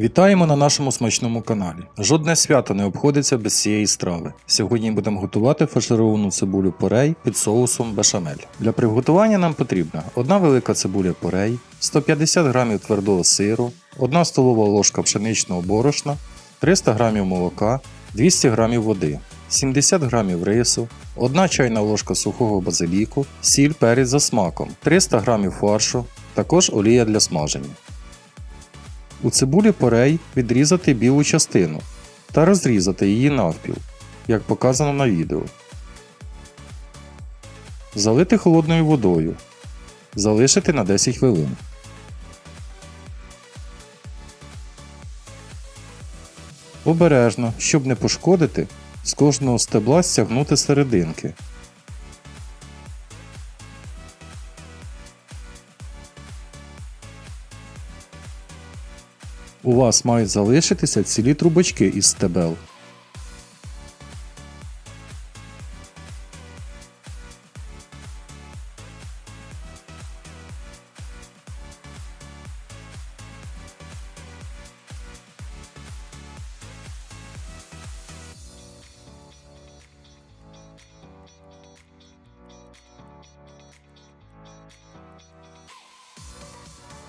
Вітаємо на нашому смачному каналі. Жодне свято не обходиться без цієї страви. Сьогодні будемо готувати фаршировану цибулю порей під соусом бешамель. Для приготування нам потрібна одна велика цибуля порей, 150 г твердого сиру, 1 столова ложка пшеничного борошна, 300 г молока, 200 г води, 70 г рису, 1 чайна ложка сухого базиліку, сіль перець за смаком, 300 г фаршу, також олія для смаження. У цибулі порей відрізати білу частину та розрізати її навпіл, як показано на відео. Залити холодною водою. Залишити на 10 хвилин. Обережно, щоб не пошкодити, з кожного стебла стягнути серединки. У вас мають залишитися цілі трубочки із стебел.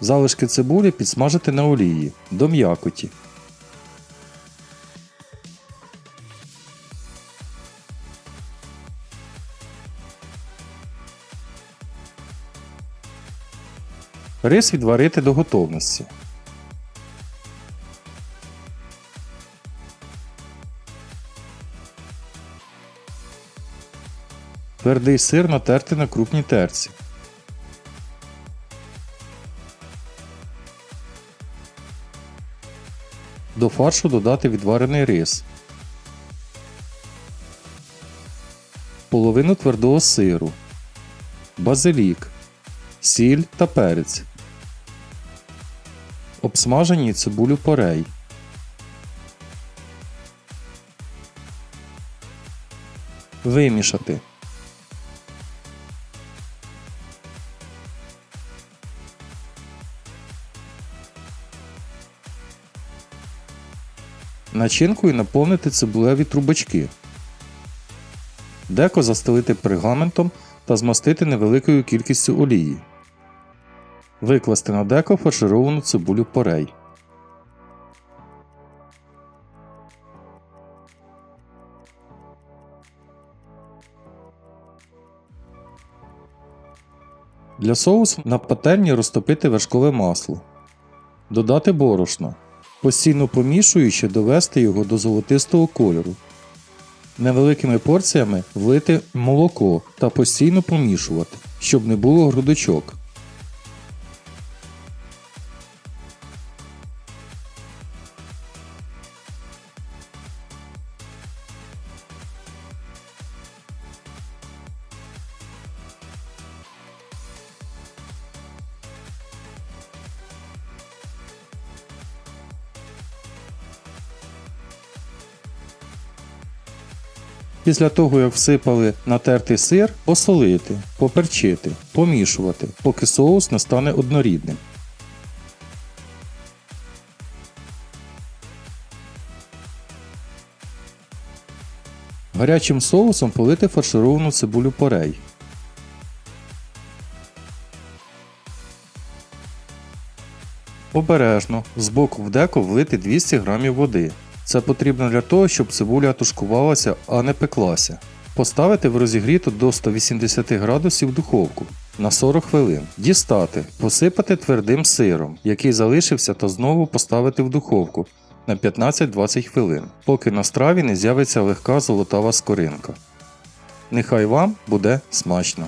Залишки цибулі підсмажити на олії до м'якоті. Рис відварити до готовності. Твердий сир натерти на крупній терці. До фаршу додати відварений рис, половину твердого сиру, базилік, сіль та перець, обсмажені цибулю порей. Вимішати. Начинкою наповнити цибулеві трубочки. Деко застелити пергаментом та змастити невеликою кількістю олії. Викласти на деко фаршировану цибулю порей. Для соусу на пательні розтопити вершкове масло. Додати борошно. Постійно помішуючи довести його до золотистого кольору. Невеликими порціями влити молоко та постійно помішувати, щоб не було грудочок. Після того, як всипали натертий сир, посолити, поперчити, помішувати, поки соус не стане однорідним. Гарячим соусом полити фаршировану цибулю порей. Обережно збоку в деко влити 200 г води. Це потрібно для того, щоб цибуля тушкувалася, а не пеклася. Поставити в розігріту до 180 градусів духовку на 40 хвилин. Дістати, посипати твердим сиром, який залишився, та знову поставити в духовку на 15-20 хвилин, поки на страві не з'явиться легка золотава скоринка. Нехай вам буде смачно!